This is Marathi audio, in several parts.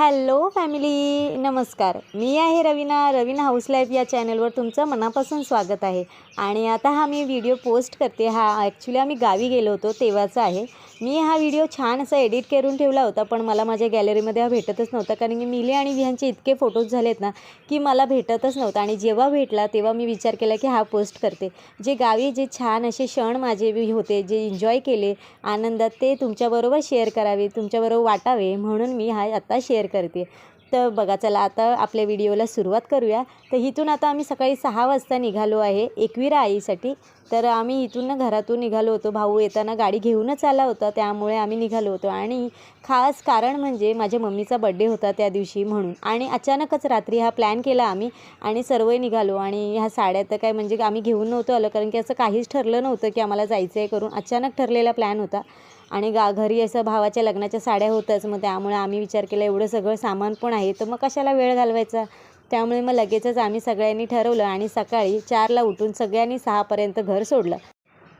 हॅलो फॅमिली नमस्कार. मी आहे रवीना रवीना हाऊस लाईफ या चॅनलवर तुमचं मनापासून स्वागत आहे. आणि आता हा मी व्हिडिओ पोस्ट करते हा ॲक्च्युली आम्ही गावी गेलो होतो तेव्हाचा आहे. मी हा व्हिडिओ छान असा एडिट करून ठेवला होता पण मला माझ्या गॅलरीमध्ये हा भेटतच नव्हता. कारण की मिली आणि विहांचे इतके फोटोज झालेत ना की मला भेटतच नव्हता. आणि जेव्हा भेटला तेव्हा मी विचार केला की हा पोस्ट करते. जे गावी जे छान असे क्षण माझे होते जे एन्जॉय केले आनंदात ते तुमच्याबरोबर शेअर करावे तुमच्याबरोबर वाटावे म्हणून मी हा आत्ता शेअर करते. तर बघा चला आता आपल्या व्हिडिओला सुरुवात करूया. तर इथून आता आम्ही सकाळी सहा वाजता निघालो आहे एकविरा आईसाठी. तर आम्ही इथून ना घरातून निघालो होतो. भाऊ येताना गाडी घेऊनच आला होता त्यामुळे आम्ही निघालो होतो. आणि खास कारण म्हणजे माझ्या मम्मीचा बड्डे होता त्या दिवशी म्हणून. आणि अचानकच रात्री हा प्लॅन केला आम्ही आणि सर्व निघालो. आणि ह्या साड्या तर काय म्हणजे आम्ही घेऊन नव्हतो आलं कारण की असं काहीच ठरलं नव्हतं की आम्हाला जायचं आहे करून. अचानक ठरलेला प्लॅन होता. आणि गा घरी असं भावाच्या लग्नाच्या साड्या होतंच मग त्यामुळे आम्ही विचार केला एवढं सगळं सामान पण आहे तर मग कशाला वेळ घालवायचा? त्यामुळे मग लगेचच आम्ही सगळ्यांनी ठरवलं आणि सकाळी चारला उठून सगळ्यांनी सहापर्यंत घर सोडलं.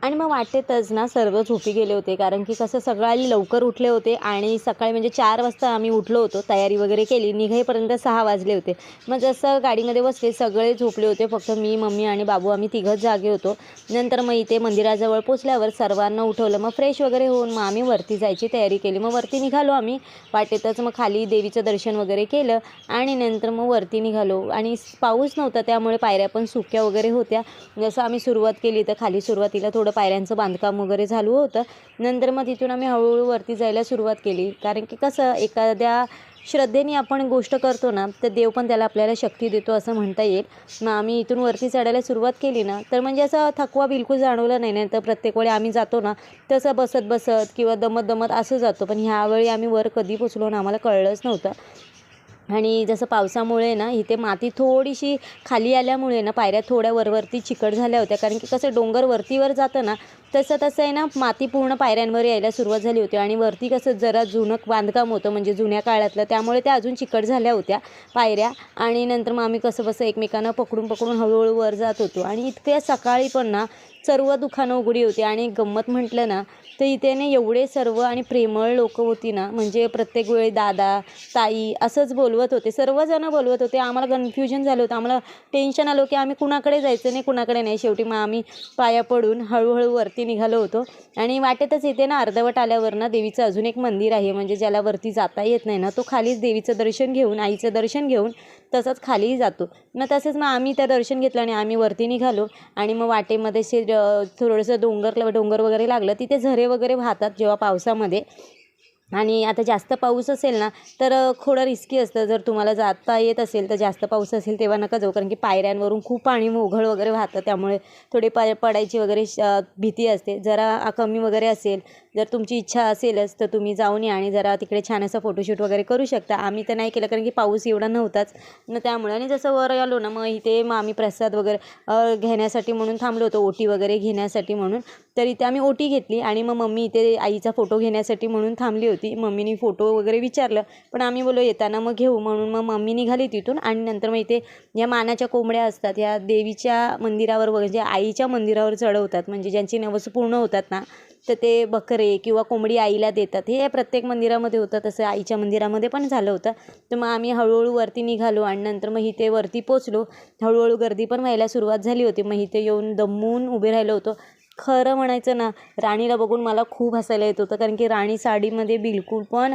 आणि मग वाटेतच ना सर्व झोपी गेले होते कारण की कसं सकाळी लवकर उठले होते आणि सकाळी म्हणजे चार वाजता आम्ही उठलो होतो तयारी वगैरे केली निघेपर्यंत सहा वाजले होते. मग जसं गाडीमध्ये बसले सगळे झोपले होते फक्त मी मम्मी आणि बाबू आम्ही तिघंच जागे होतो. नंतर मग इथे मंदिराजवळ पोचल्यावर सर्वांना उठवलं मग फ्रेश वगैरे होऊन मग आम्ही वरती जायची तयारी केली. मग वरती निघालो आम्ही वाटेतच मग खाली देवीचं दर्शन वगैरे केलं आणि नंतर मग वरती निघालो. आणि पाऊस नव्हता त्यामुळे पायऱ्या पण सुक्या वगैरे होत्या. जसं आम्ही सुरुवात केली तर खाली सुरुवातीला थोडं पायऱ्यांचं बांधकाम वगैरे झालं होतं. नंतर मग तिथून आम्ही हळूहळू वरती जायला सुरुवात केली. कारण की कसं एखाद्या श्रद्धेने आपण गोष्ट करतो ना तर देव पण त्याला आपल्याला शक्ती देतो असं म्हणता येईल. मग आम्ही इथून वरती चढायला सुरुवात केली ना तर म्हणजे असं थकवा बिलकुल जाणवला नाही. नाही तर प्रत्येक वेळी आम्ही जातो ना तसं बसत बसत किंवा दमत दमत असं जातो. पण ह्यावेळी आम्ही वर कधी पोचलो ना आम्हाला कळलंच नव्हतं. आणि जसं पावसामुळे ना इथे माती थोडीशी खाली आल्यामुळे ना पायऱ्या थोड्या वरवरती चिकट झाल्या होत्या. कारण की कसं डोंगर वरतीवर जातं ना तसं तसं आहे ना माती पूर्ण पायऱ्यांवर यायला सुरुवात झाली होती. आणि वरती कसं जरा जुनं बांधकाम होतं म्हणजे जुन्या काळातलं त्यामुळे त्या अजून चिकट झाल्या होत्या पायऱ्या. आणि नंतर मग आम्ही कसं बसं एकमेकांना पकडून पकडून हळूहळू वर जात होतो. आणि इतक्या सकाळी पण ना सर्व दुकानं उघडी होती. आणि गंमत म्हटलं ना तर इथे ना एवढे सर्व आणि प्रेमळ लोक होती ना म्हणजे प्रत्येक वेळी दादा ताई असंच बोलवत होते. सर्वजणं बोलवत होते. आम्हाला कन्फ्युजन झालं होतं. आम्हाला टेन्शन आलं की आम्ही कुणाकडे जायचं नाही कुणाकडे नाही. शेवटी मग आम्ही पाया पडून हळूहळू वरती निघालो होतो. आणि वाटेतच येते ना अर्धवट आल्यावर ना देवीचं अजून एक मंदिर आहे. म्हणजे ज्याला वरती जाता येत नाही ना तो खालीच देवीचं दर्शन घेऊन आईचं दर्शन घेऊन तसंच खालीही जातो. मग तसंच मग आम्ही त्या दर्शन घेतलं आणि आम्ही वरती निघालो. आणि मग वाटेमध्ये शे थोडंसं डोंगर डोंगर वगैरे लागलं. तिथे झरे वगैरे वाहतात जेव्हा पावसामध्ये. आणि आता जास्त पाऊस असेल ना तर थोडं रिस्की असतं. जर तुम्हाला जाता येत असेल तर जास्त पाऊस असेल तेव्हा नका जाऊ. कारण की पायऱ्यांवरून खूप पाणी मोघळ वगैरे वाहतं. त्यामुळे थोडी पाय पडायची वगैरे श भीती असते. जरा कमी वगैरे असेल जर तुमची इच्छा असेलच तर तुम्ही जाऊन या आणि जरा तिकडे छान असं फोटोशूट वगैरे करू शकता. आम्ही तर नाही केलं कारण की पाऊस एवढा नव्हताच. न त्यामुळे आणि जसं वर आलो ना मग इथे मग आम्ही प्रसाद वगैरे घेण्यासाठी म्हणून थांबलो होतो ओटी वगैरे घेण्यासाठी म्हणून. तर इथे आम्ही ओटी घेतली आणि मग मम्मी इथे आईचा फोटो घेण्यासाठी म्हणून थांबली होती. मम्मीनी फोटो वगैरे विचारलं. पण आम्ही बोलो येताना मग घेऊ. म्हणून मग मम्मी निघाली तिथून आणि नंतर मग इथे या मानाच्या कोंबड्या असतात या देवीच्या मंदिरावर वगैरे जे आईच्या मंदिरावर चढवतात. म्हणजे ज्यांची नवस पूर्ण होतात ना तर ते बकरे किंवा कोंबडी आईला देतात. हे प्रत्येक मंदिरामध्ये होतं तसं आईच्या मंदिरामध्ये पण झालं होतं. तर मग आम्ही हळूहळू वरती निघालो आणि नंतर मग इथे वरती पोचलो. हळूहळू गर्दी पण व्हायला सुरुवात झाली होती. मग इथे येऊन दमून उभे राहिलो होतो. खरं म्हणायचं ना राणीला बघून मला खूप हसायला येत होतं. कारण की राणी साडीमध्ये बिलकुल पण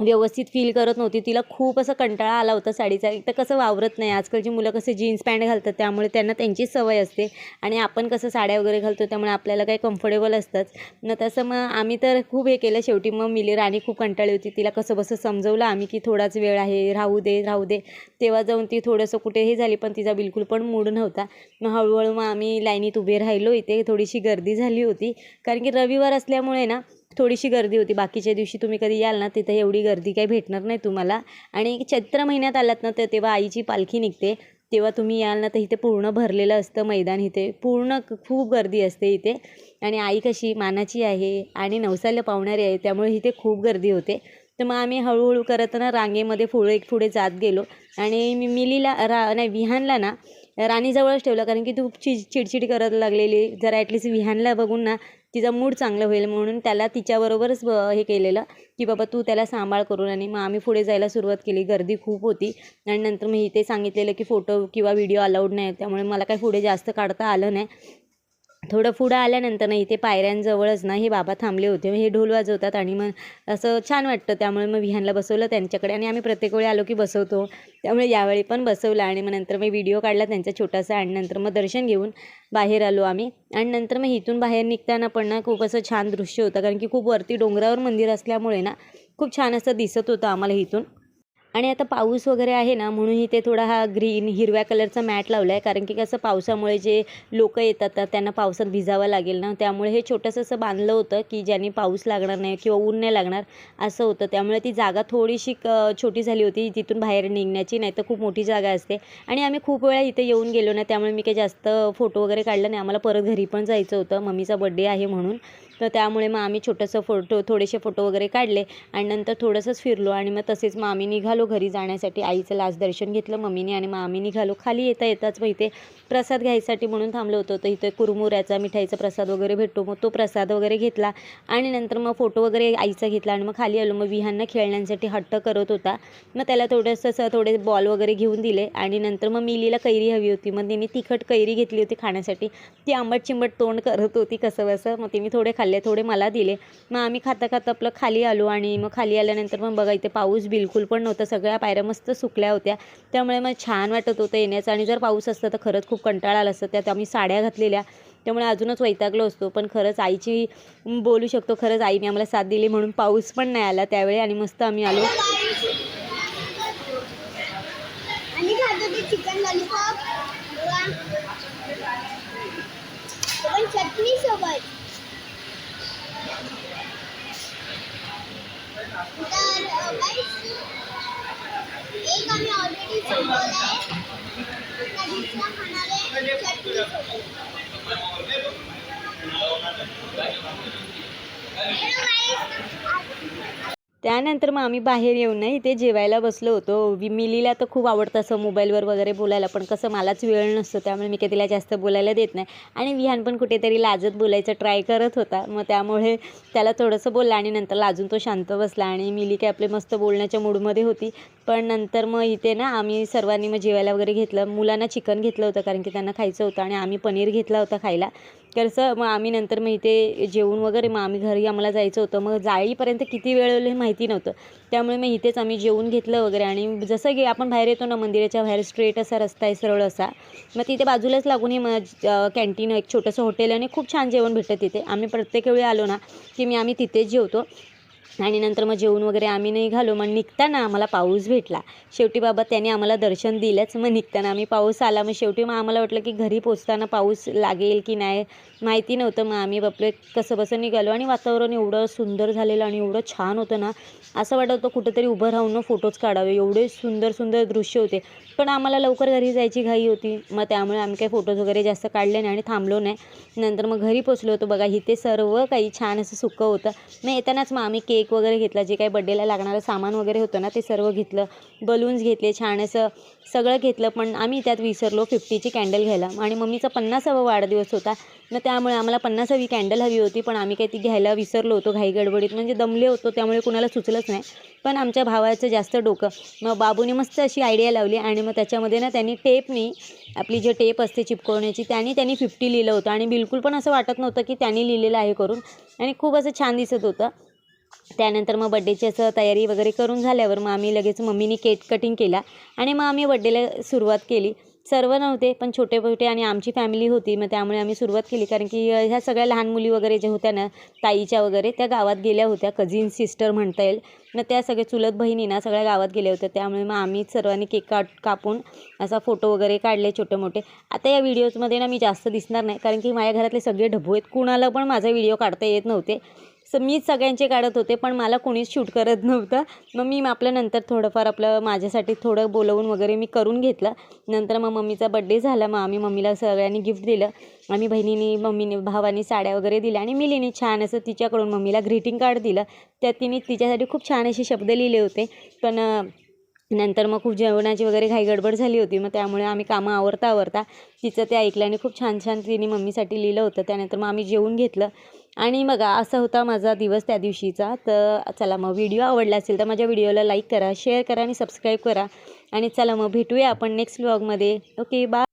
व्यवस्थित फील करत नव्हती. तिला खूप असं कंटाळा आला होता साडीचा. एक तर कसं वावरत नाही. आजकालची मुलं कसं जीन्स पॅन्ट घालतात त्यामुळे त्यांना त्यांची सवय असते. आणि आपण कसं साड्या वगैरे घालतो त्यामुळे आपल्याला काही कम्फर्टेबल असतंच. न तसं मग आम्ही तर खूप हे केलं. शेवटी मग मिली राणी खूप कंटाळी होती. तिला कसं बसं समजवलं आम्ही की थोडाच वेळ आहे राहू दे राहू दे. तेव्हा जाऊन ती थोडंसं कुठे हे झाली पण तिचा बिलकुल पण मूड नव्हता. मग हळूहळू मग आम्ही लाईनीत उभे राहिलो. इथे थोडीशी गर्दी झाली होती. कारण की रविवार असल्यामुळे ना थोडीशी गर्दी होती. बाकीच्या दिवशी तुम्ही कधी याल ना तिथं एवढी गर्दी काही भेटणार नाही तुम्हाला. आणि चैत्र महिन्यात आलात ना तर तेव्हा आईची पालखी निघते. तेव्हा तुम्ही याल ना तर इथे पूर्ण भरलेलं असतं मैदान इथे. पूर्ण खूप गर्दी असते इथे. आणि आई कशी मानाची आहे आणि नवसाला पावणारी आहे त्यामुळे इथे खूप गर्दी होते. तर मग आम्ही हळूहळू करत ना रांगेमध्ये पुढे पुढे जात गेलो. आणि मी मिलीला रा नाही विहानला ना राणीजवळच ठेवलं. कारण की तू चि चिडचिड करत लागलेली. जरा ॲटलिस्ट विहानला बघून ना तिचा मूड चांगलं होईल म्हणून त्याला तिच्याबरोबरच ब- हे केलेलं की बाबा तू त्याला सांभाळ करून आणि मग आम्ही पुढे जायला सुरुवात केली. गर्दी खूप होती आणि नंतर मग इथे सांगितलेलं की फोटो किंवा व्हिडिओ अलाउड नाही त्यामुळे मला काही पुढे जास्त काढता आलं नाही. थोडं पुढं आल्यानंतर ना इथे पायऱ्यांजवळच ना हे बाबा थांबले होते. मग हे ढोल वाजवतात आणि मग असं छान वाटतं. त्यामुळे मग विहानला बसवलं त्यांच्याकडे आणि आम्ही प्रत्येक वेळी आलो की बसवतो. त्यामुळे यावेळी पण बसवलं आणि मग नंतर मग व्हिडिओ काढला त्यांचा छोटासा आणि नंतर मग दर्शन घेऊन बाहेर आलो आम्ही. आणि नंतर मग इथून बाहेर निघताना पण ना खूप असं छान दृश्य होतं. कारण की खूप वरती डोंगरावर मंदिर असल्यामुळे ना खूप छान असं दिसत होतं आम्हाला इथून. आणि आता पाऊस वगैरे आहे ना म्हणून इथे थोडा हा ग्रीन हिरव्या कलरचा मॅट लावला आहे कारण की कसं पावसामुळे जे लोक येतात तर त्यांना पावसात भिजावं लागेल ना. त्यामुळे हे छोटंसं असं बांधलं होतं की ज्याने पाऊस लागणार नाही किंवा ऊन नाही लागणार असं होतं. त्यामुळे ती जागा थोडीशी क छोटी झाली होती. तिथून बाहेर निघण्याची नाही तर खूप मोठी जागा असते. आणि आम्ही खूप वेळा इथे येऊन गेलो ना त्यामुळे मी काही जास्त फोटो वगैरे काढला नाही. आम्हाला परत घरी पण जायचं होतं. मम्मीचा बड्डे आहे म्हणून. तर त्यामुळे मग आम्ही छोटंसं फोटो थोडेसे फोटो वगैरे काढले आणि नंतर थोडंसंच फिरलो आणि मग तसेच मग आम्ही निघालो घरी जाण्यासाठी. आईचं लास्ट दर्शन घेतलं मम्मीने आणि मग आम्ही निघालो. खाली येता येताच मग इथे प्रसाद घ्यायसाठी म्हणून थांबलो होतो. तर इथे कुरमुऱ्याचा मिठाईचा प्रसाद वगैरे भेटतो. मग तो प्रसाद वगैरे घेतला आणि नंतर मग फोटो वगैरे आईचा घेतला आणि मग खाली आलो. मग विहांना खेळण्यासाठी हट्ट करत होता. मग त्याला थोडंसं थोडे बॉल वगैरे घेऊन दिले आणि नंतर मग मिलीला कैरी हवी होती. मग तिने तिखट कैरी घेतली होती खाण्यासाठी. ती आंबट चिंबट तोंड करत होती कसं बसं मग तिने थोडे खाल्ले थोडे मला दिले. मग आम्ही खाता खाता आपलं खाली आलो आणि मग खाली आल्यानंतर पण बघा इथे पाऊस बिलकुल पण नव्हता. सगळ्या पायऱ्या मस्त सुकल्या होत्या. त्यामुळे मग छान वाटत होतं येण्याचं. आणि जर पाऊस असता तर खरंच खूप कंटाळा आला असतं. त्यात आम्ही साड्या घातलेल्या. त्यामुळे अजूनच वैतागलो असतो. पण खरंच आईची बोलू शकतो खरंच आईने आम्हाला साथ दिली म्हणून पाऊस पण नाही आला त्यावेळी आणि मस्त आम्ही आलो आणि खातो ते चिकन लॉलीपॉप पण चटणी सोबत तर अ, एक आम्ही ऑलरेडी संपवलाय आता दुसरा खाणार आहे चटणी सोबत त्यानंतर मग आम्ही बाहेर येऊन ना इथे जेवायला बसलो होतो. वि- मिलीला तर खूप आवडतं असं मोबाईलवर वगैरे बोलायला पण कसं मलाच वेळ नसतो त्यामुळे मी काही तिला जास्त बोलायला देत नाही. आणि विहान पण कुठेतरी लाजत बोलायचं ट्राय करत होता. मग त्यामुळे त्याला थोडंसं बोलला आणि नंतर लाजून तो शांत बसला आणि मिली काय आपले मस्त बोलण्याच्या मूडमध्ये होती. पण नंतर मग इथे ना आम्ही सर्वांनी मग जेवायला वगैरे घेतलं. मुलांना चिकन घेतलं होतं कारण की त्यांना खायचं होतं आणि आम्ही पनीर घेतला होता खायला. कसं मग आम्ही नंतर मग इथे जेवून वगैरे मग आम्ही घरी आम्हाला जायचं होतं. मग जाईपर्यंत किती वेळ हे माहिती नव्हतं. त्यामुळे मग इथेच आम्ही जेवून घेतलं वगैरे आणि जसं की आपण बाहेर येतो ना मंदिराच्या बाहेर स्ट्रेट असा रस्ता आहे सरळ असा. मग तिथे बाजूलाच लागून हे मग कॅन्टीन एक छोटंसं हॉटेल आहे आणि खूप छान जेवण भेटतं तिथे. आम्ही प्रत्येक वेळी आलो ना की मी आम्ही तिथेच जेवतो. आणि नंतर मग जेवण वगैरे आम्ही निघालो मग निघताना आम्हाला पाऊस भेटला. शेवटी बाबा त्याने आम्हाला दर्शन दिलंच. मग निघताना आम्ही पाऊस आला. मग शेवटी मग आम्हाला वाटलं की घरी पोचताना पाऊस लागेल की नाही माहिती नव्हतं. मग आम्ही बापले कसं बसं निघालो आणि वातावरण एवढं सुंदर झालेलं आणि एवढं छान होतं ना असं वाटत होतं कुठंतरी उभं राहून फोटोज काढावे. एवढे सुंदर सुंदर दृश्य होते. पण आम्हाला लवकर घरी जायची घाई होती. मग त्यामुळे आम्ही काही फोटोज वगैरे जास्त काढले नाही आणि थांबलो नाही. नंतर मग घरी पोचलो होतो. बघा इथे सर्व काही छान असं सुकं होतं. मग येतानाच मग आम्ही केक वगैरे घेतला जे काही बड्डेला लागणारं सामान वगैरे होतं ना ते सर्व घेतलं. बलून्स घेतले छान असं सगळं घेतलं पण आम्ही त्यात विसरलो फिफ्टीची कॅन्डल घ्यायला. आणि मम्मीचा पन्नासावा वाढदिवस होता. मग त्यामुळे आम्हाला पन्नासावी कॅन्डल हवी होती पण आम्ही काही ती घ्यायला विसरलो होतो घाई गडबडीत. म्हणजे दमले होतो त्यामुळे कुणाला सुचलंच नाही. पण आमच्या भावाचं जास्त डोकं. मग बाबूने मस्त अशी आयडिया लावली आणि मग त्याच्यामध्ये ना त्यांनी टेपनी आपली जे टेप असते चिपकवण्याची त्यांनी त्यांनी फिफ्टी लिहिलं होतं. आणि बिलकुल पण असं वाटत नव्हतं की त्यांनी लिहिलेलं आहे करून. आणि खूप असं छान दिसत होतं. त्यानंतर मग बड्डेची असं तयारी वगैरे करून झाल्यावर मग आम्ही लगेच मम्मीनी केक कटिंग केला. आणि मग आम्ही बड्डेला सुरुवात केली. सर्व नव्हते पण छोटे मोठे आणि आमची फॅमिली होती मग त्यामुळे आम्ही सुरुवात केली. कारण की ह्या सगळ्या लहान मुली वगैरे ज्या होत्या ना ताईच्या वगैरे त्या गावात गेल्या होत्या. कझिन सिस्टर म्हणता येईल. मग त्या सगळ्या चुलत बहिणी ना सगळ्या गावात गेल्या होत्या. त्यामुळे मग आम्ही सर्वांनी केक काट कापून असा फोटो वगैरे काढले छोटे मोठे आता या व्हिडिओजमध्ये ना मी जास्त दिसणार नाही. कारण की माझ्या घरातले सगळे ढबू आहेत. कुणाला पण माझा व्हिडिओ काढता येत नव्हते. सो मीच सगळ्यांचे काढत होते पण मला कोणीच शूट करत नव्हतं. मग मी आपल्यानंतर नंतर थोडंफार आपलं माझ्यासाठी थोडं बोलवून वगैरे मी करून घेतलं. नंतर मग मम्मीचा बड्डे झाला मग आम्ही मम्मीला सगळ्यांनी गिफ्ट दिलं. आम्ही बहिणीने मम्मीने भावानी साड्या वगैरे दिल्या आणि मिलीने छान असं तिच्याकडून मम्मीला ग्रीटिंग कार्ड दिलं. त्यात तिने तिच्यासाठी खूप छान असे शब्द लिहिले होते. पण नंतर मग खूप जेवणाची वगैरे घाई गडबड झाली होती. मग त्यामुळे आम्ही कामं आवरता आवरता तिचं ते ऐकलं आणि खूप छान छान तिने मम्मीसाठी लिहिलं होतं. त्यानंतर मग आम्ही जेवून घेतलं. आणि मग असा होता माझा दिवस त्या दिवशीचा. तर चला मग व्हिडिओ आवडला असेल तर माझ्या व्हिडिओला लाईक करा शेअर करा आणि सबस्क्राईब करा. आणि चला मग भेटूया आपण नेक्स्ट व्लॉगमध्ये ओके बाय